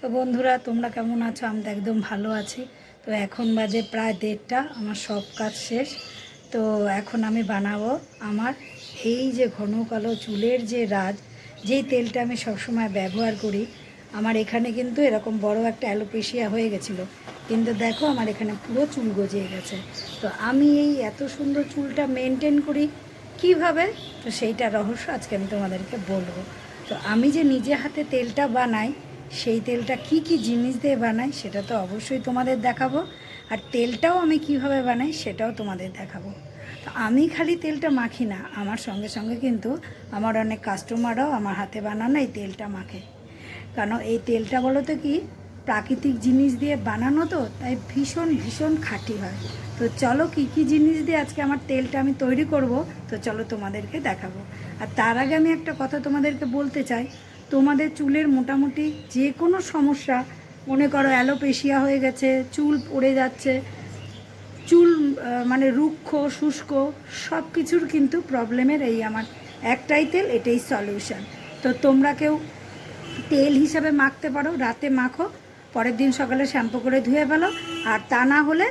তো বন্ধুরা, তোমরা কেমন আছো? আমি তো একদম ভালো আছি। তো এখন বাজে প্রায় দেড়টা, আমার সব কাজ শেষ। তো এখন আমি বানাবো আমার এই যে ঘন কালো চুলের যে রাজ, যেই তেলটা আমি সবসময় ব্যবহার করি, আমার এখানে কিন্তু এরকম বড় একটা অ্যালোপেশিয়া হয়ে গেছিল। কিন্তু দেখো, আমার এখানে পুরো চুল গজিয়ে গেছে। তো আমি এই এত সুন্দর চুলটা মেনটেন করি কীভাবে? তো সেইটা রহস্য আজকে আমি তোমাদেরকে বলব। তো আমি যে নিজে হাতে তেলটা বানাই সেই তেলটা কি কি জিনিস দিয়ে বানাই সেটা তো অবশ্যই তোমাদের দেখাবো। আর তেলটাও আমি কীভাবে বানাই সেটাও তোমাদের দেখাবো। তো আমি খালি তেলটা মাখি না, আমার সঙ্গে সঙ্গে কিন্তু আমার অনেক কাস্টমাররাও আমার হাতে বানানো এই তেলটা মাখে। কারণ এই তেলটা বলো তো কি, প্রাকৃতিক জিনিস দিয়ে বানানো তো, তাই ভীষণ ভীষণ খাঁটি হয়। তো চলো কি কি জিনিস দিয়ে আজকে আমার তেলটা আমি তৈরি করব, তো চলো তোমাদেরকে দেখাবো। আর তার আগে আমি একটা কথা তোমাদেরকে বলতে চাই তোমাদের চুলের মোটামুটি যে কোনো সমস্যা, মনে করো অ্যালোপেশিয়া হয়ে গেছে, চুল পড়ে যাচ্ছে, চুল মানে রুক্ষ, শুষ্ক সব কিছুর কিন্তু প্রবলেমের এই আমার একটাই তেল, এটাই সলিউশন তো তোমরা কেউ তেল হিসাবে মাখতে পারো, রাতে মাখো, পরের দিন সকালে শ্যাম্পু করে ধুয়ে ফেলো, আর তা না হলে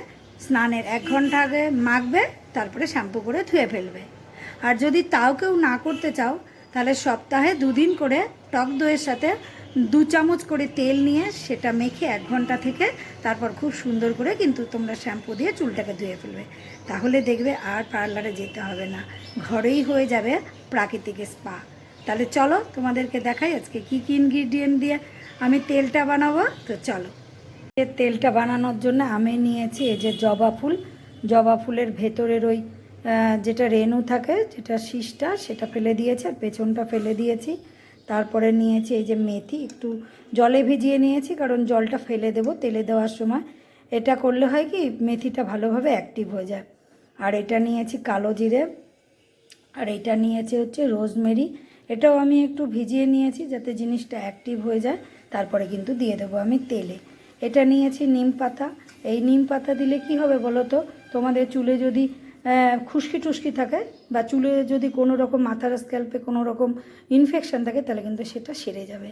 স্নানের এক ঘণ্টা আগে মাখবে, তারপরে শ্যাম্পু করে ধুয়ে ফেলবে। আর যদি তাও কেউ না করতে চাও, তাহলে সপ্তাহে দুদিন করে টক দইয়ের সাথে দু চামচ করে তেল নিয়ে সেটা মেখে এক ঘণ্টা থেকে তারপর খুব সুন্দর করে কিন্তু তোমরা শ্যাম্পু দিয়ে চুলটাকে ধুয়ে ফেলবে। তাহলে দেখবে আর পার্লারে যেতে হবে না। ঘরেই হয়ে যাবে প্রাকৃতিক স্পা। তাহলে চলো তোমাদেরকে দেখাই আজকে কী কী ইনগ্রিডিয়েন্ট দিয়ে আমি তেলটা বানাবো। তো চলো। তেলটা বানানোর জন্য আমি নিয়েছি এই যে জবা ফুল। জবা ফুলের ভেতরের ওই যেটা রেণু থাকে, যেটা শীষটা, সেটা ফেলে দিয়েছি আর পেছনটা ফেলে দিয়েছি। তারপরে নিয়েছি এই যে মেথি, একটু জলে ভিজিয়ে নিয়েছি, কারণ জলটা ফেলে দেবো তেলে দেওয়ার সময়। এটা করলে হয় কি, মেথিটা ভালোভাবে অ্যাক্টিভ হয়ে যায়। আর এটা নিয়েছি কালো জিরে, আর এটা নিয়েছি হচ্ছে রোজমেরি। এটাও আমি একটু ভিজিয়ে নিয়েছি যাতে জিনিসটা অ্যাক্টিভ হয়ে যায়, তারপরে কিন্তু দিয়ে দেবো আমি তেলে। এটা নিয়েছি নিম পাতা। এই নিম পাতা দিলে কি হবে বলো তো? তোমাদের চুলে যদি খুশকি টুসকি থাকে বা চুলে যদি কোনো রকম মাথার স্ক্যাল্পে কোনো রকম ইনফেকশান থাকে, তাহলে কিন্তু সেটা সেরে যাবে।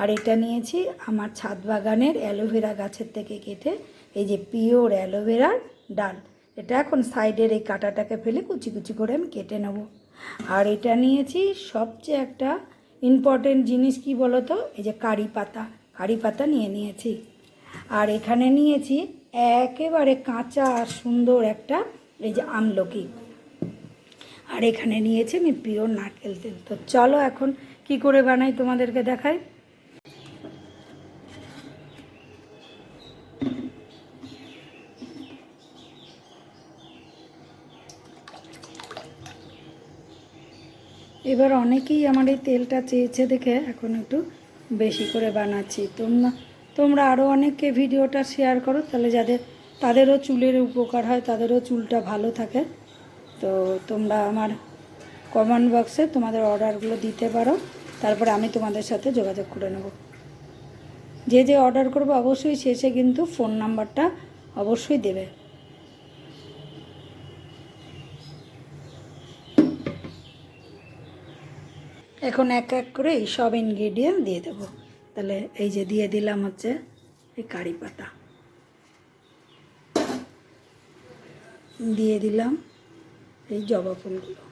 আর এটা নিয়েছি আমার ছাদ বাগানের অ্যালোভেরা গাছের থেকে কেটে, এই যে পিওর অ্যালোভেরার ডাল। এটা এখন সাইডের এই কাঁটাটাকে ফেলে কুচি কুচি করে আমি কেটে নেব। আর এটা নিয়েছি সবচেয়ে একটা ইম্পর্টেন্ট জিনিস কি বলো তো এই যে কারি পাতা। কারি পাতা নিয়ে নিয়েছি। আর এখানে নিয়েছি একেবারে কাঁচা আর সুন্দর একটা এই যে আমলকি। আর এখানে নিয়েছি আমি পিওর নারকেল তেল। তো চলো এখন কি করে বানাই তোমাদেরকে দেখাই। এবার অনেকেই আমার এই তেলটা চেয়েছে দেখে এখন একটু বেশি করে বানাচ্ছি। তোমরা তোমরা আরও অনেককে ভিডিওটা শেয়ার করো, তাহলে যাদের তাদেরও চুলের উপকার হয়, তাদেরও চুলটা ভালো থাকে। তো তোমরা আমার কমেন্ট বক্সে তোমাদের অর্ডারগুলো দিতে পারো। তারপরে আমি তোমাদের সাথে যোগাযোগ করে নেব। যে যে অর্ডার করব অবশ্যই শেষে কিন্তু ফোন নাম্বারটা অবশ্যই দেবে। এখন এক এক করে এই সব ইনগ্রিডিয়েন্ট দিয়ে দেবো। তাহলে এই যে দিয়ে দিলাম হচ্ছে এই কারি পাতা। দিয়ে দিলাম এই জবা ফুলগুলো।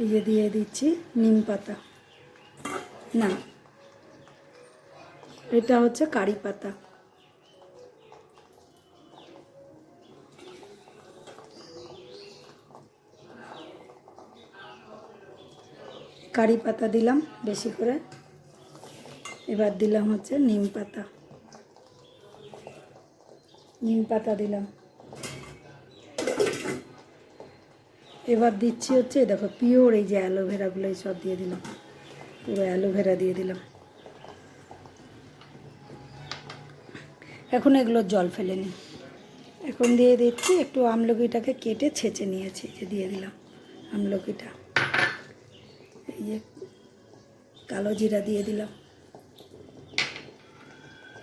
এই যে দিয়ে দিচ্ছি নিম পাতা। না, এটা হচ্ছে কারি পাতা। কারি পাতা দিলাম বেশি করে। এবার দিলাম হচ্ছে নিম পাতা। নিম পাতা দিলাম। এবার দিচ্ছি হচ্ছে, দেখো পিওর এই যে অ্যালোভেরাগুলো সব দিয়ে দিলাম। পুরো অ্যালোভেরা দিয়ে দিলাম। এখন এগুলো জল ফেলে নিই। এখন দিয়ে দিচ্ছি, একটু আমলকিটাকে কেটে ছেঁচে নিয়েছি, যে দিয়ে দিলাম আমলকিটা। এই যে কালো জিরা দিয়ে দিলাম।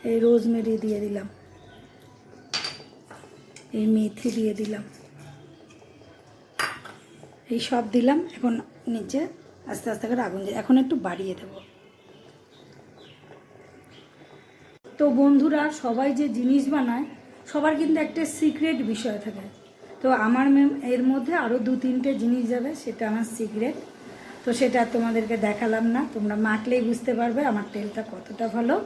এই রোজমেরি দিয়ে দিলাম। এই মেথি দিয়ে দিলাম। এই সব দিলাম, এখন নিচে আস্তে আস্তে করে আগুন জ্বালিয়ে- এখন একটু বাড়িয়ে দেবো। তো বন্ধুরা, সবাই যে জিনিস বানায়, সবার কিন্তু একটা সিক্রেট বিষয় থাকে। তো আমার মেম- এর মধ্যে আরও দু তিনটে জিনিস যাবে, সেটা আমার সিক্রেট তো সেটা তোমাদেরকে দেখালাম না, তোমরা মাখলেই বুঝতে পারবে, আমার তেলটা কতটা ভালো।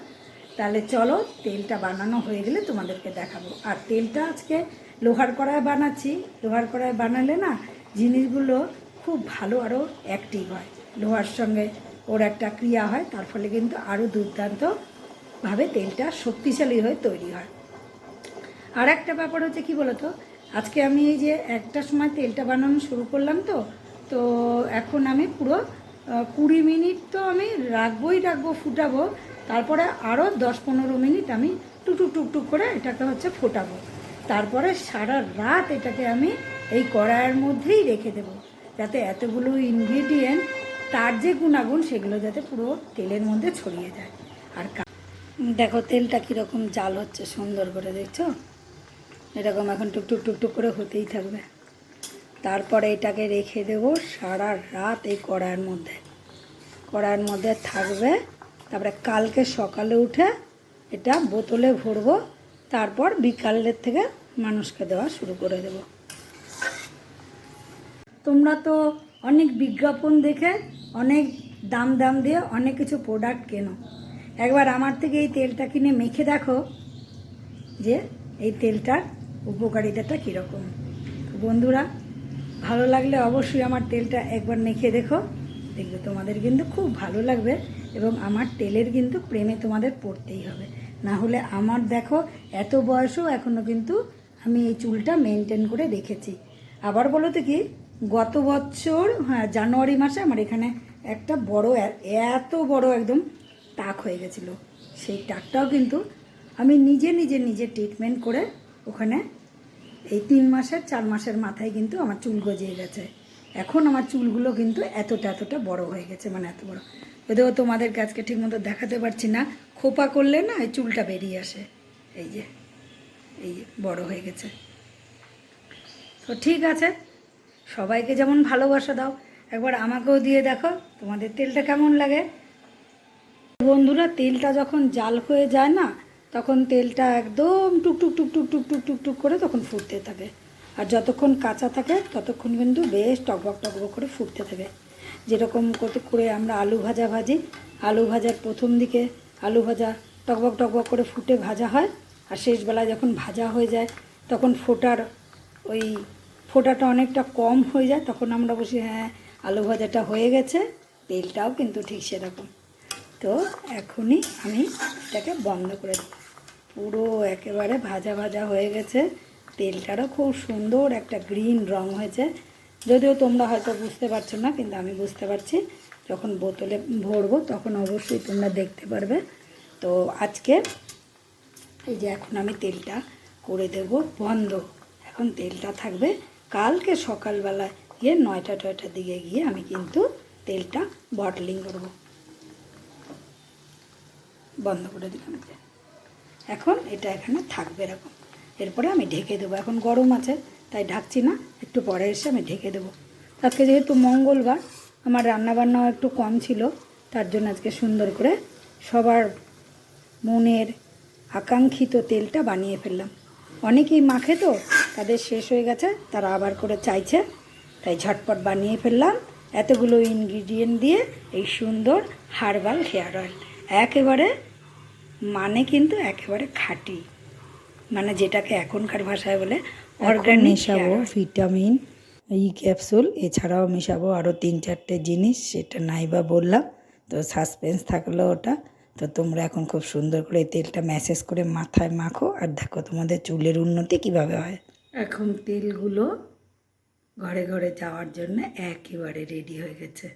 তাহলে চলো তেলটা বানানো হয়ে গেলে তোমাদেরকে দেখাবো। আর তেলটা আজকে লোহার কড়ায় বানাচ্ছি। লোহার কড়ায় বানালে না জিনিসগুলো খুব ভালো আরও অ্যাক্টিভ হয়। লোহার সঙ্গে ওর একটা ক্রিয়া হয়, তার ফলে কিন্তু আরও দুর্দান্তভাবে তেলটা শক্তিশালী হয়ে তৈরি হয়। আর একটা ব্যাপার হচ্ছে কি বলতো? আজকে আমি এই যে একটা সময় তেলটা বানানো শুরু করলাম তো তো এখন আমি পুরো কুড়ি মিনিট তো আমি রাখবোই, রাখব, ফুটাবো। তারপরে আরও দশ পনেরো মিনিট আমি টুকটুক টুকটুক করে এটাকে হচ্ছে ফোটাবো। তারপরে সারা রাত এটাকে আমি এই কড়াইয়ের মধ্যেই রেখে দেবো, যাতে এতগুলো ইনগ্রিডিয়েন্ট তার যে গুণাগুণ সেগুলো যাতে পুরো তেলের মধ্যে ছড়িয়ে যায়। আর দেখো তেলটা কীরকম জাল হচ্ছে সুন্দর করে, দেখছ? এরকম এখন টুকটুক টুকটুক করে হতেই থাকবে। তারপরে এটাকে রেখে দেবো সারা রাত এই কড়াইয়ের মধ্যে। কড়াইয়ের মধ্যে থাকবে তারপরে কালকে সকালে উঠে এটা বোতলে ভরবো, তারপর বিকালের থেকে মানুষকে দেওয়া শুরু করে দেবো। তোমরা তো অনেক বিজ্ঞাপন দেখে, অনেক দাম দাম দিয়ে অনেক কিছু প্রোডাক্ট কেনো। একবার আমার থেকে এই তেলটা কিনে মেখে দেখো যে এই তেলটার উপকারিতাটা কীরকম। বন্ধুরা, ভালো লাগলে অবশ্যই আমার তেলটা একবার মেখে দেখো, দেখবে তোমাদের কিন্তু খুব ভালো লাগবে। এবং আমার তেলের কিন্তু প্রেমে তোমাদের পড়তেই হবে। না হলে আমার দেখো, এত বয়সও এখনও কিন্তু আমি এই চুলটা মেনটেন করে রেখেছি। আবার বলো তো কি, গত বছর হ্যাঁ জানুয়ারি মাসে আমার এখানে একটা বড় এত বড় একদম টাক হয়ে গেছিল। সেই টাকটাও কিন্তু আমি নিজে নিজে নিজে ট্রিটমেন্ট করে ওখানে এই তিন মাসের, চার মাসের মাথায় কিন্তু আমার চুল গজিয়ে গেছে। এখন আমার চুলগুলো কিন্তু এতটা এতটা বড় হয়ে গেছে মানে এত বড়। যদিও তোমাদেরকে আজকে ঠিকমতো দেখাতে পারছি না, খোপা করলে না এই চুলটা বেরিয়ে আসে। এই যে এই যে, বড় হয়ে গেছে। তো ঠিক আছে, সবাইকে যেমন ভালোবাসা দাও, একবার আমাকেও দিয়ে দেখো তোমাদের তেলটা কেমন লাগে। বন্ধুরা, তেলটা যখন জাল হয়ে যায় না, তখন তেলটা একদম টুকটুক টুকটুক টুকটুক টুকটুক করে তখন ফুটতে থাকে। আর যতক্ষণ কাঁচা থাকে, ততক্ষণ কিন্তু বেশ টকবক টকবক করে ফুটতে থাকে। যেরকম করতে, করে আমরা আলু ভাজা ভাজি, আলু ভাজার প্রথম দিকে আলু ভাজা টকবক টকবক করে ফুটে ভাজা হয়, আর শেষবেলায় যখন ভাজা হয়ে যায়, তখন ফোটার ওই ফোটাটা অনেকটা কম হয়ে যায়, তখন আমরা বসি হ্যাঁ আলু ভাজাটা হয়ে গেছে, তেলটাও কিন্তু ঠিক সেরকম। তো এখনই আমি এটাকে বন্ধ করে দিই। পুরো একেবারে ভাজা ভাজা হয়ে গেছে। তেলটারও খুব সুন্দর একটা গ্রিন রং হয়েছে। যদিও তোমরা হয়তো বুঝতে পারছ না, কিন্তু আমি বুঝতে পারছি। যখন বোতলে ভরবো, তখন অবশ্যই তোমরা দেখতে পারবে। তো আজকে এই যে এখন আমি তেলটা করে দেব বন্ধ। এখন তেলটা থাকবে। কালকে সকালবেলা গিয়ে নয়টা টয়টার দিকে গিয়ে আমি কিন্তু তেলটা বটলিং করব। বন্ধ করে দিলাম। এখন এটা এখানে থাকবে এরকম। এরপরে আমি ঢেকে দেবো। এখন গরম আছে, তাই ঢাকছি না, একটু পরে এসে আমি ঢেকে দেবো। আজকে যেহেতু মঙ্গলবার, আমার রান্নাবান্নাও একটু কম ছিল, তার জন্য আজকে সুন্দর করে সবার মনের আকাঙ্ক্ষিত তেলটা বানিয়ে ফেললাম। অনেকেই মাখে তো, তাদের শেষ হয়ে গেছে, তারা আবার করে চাইছে, তাই ঝটপট বানিয়ে ফেললাম। এতগুলো ইনগ্রিডিয়েন্ট দিয়ে এই সুন্দর হার্বাল হেয়ার অয়েল, একেবারে মানে কিন্তু একেবারে খাঁটি। মানে যেটাকে এখনকার ভাষায় বলে অর্গানিক মেশাবো ভিটামিন ই ক্যাপসুল এছাড়াও মেশাবো আরও তিন চারটে জিনিস সেটা নাই বা বললাম তো সাসপেন্স থাকল ওটা তো তোমরা এখন খুব সুন্দর করে তেলটা ম্যাসেজ করে মাথায় মাখো আর দেখো তোমাদের চুলের উন্নতি কীভাবে হয়। এখন তেলগুলো ঘরে ঘরে যাওয়ার জন্য একেবারে রেডি হয়ে গেছে।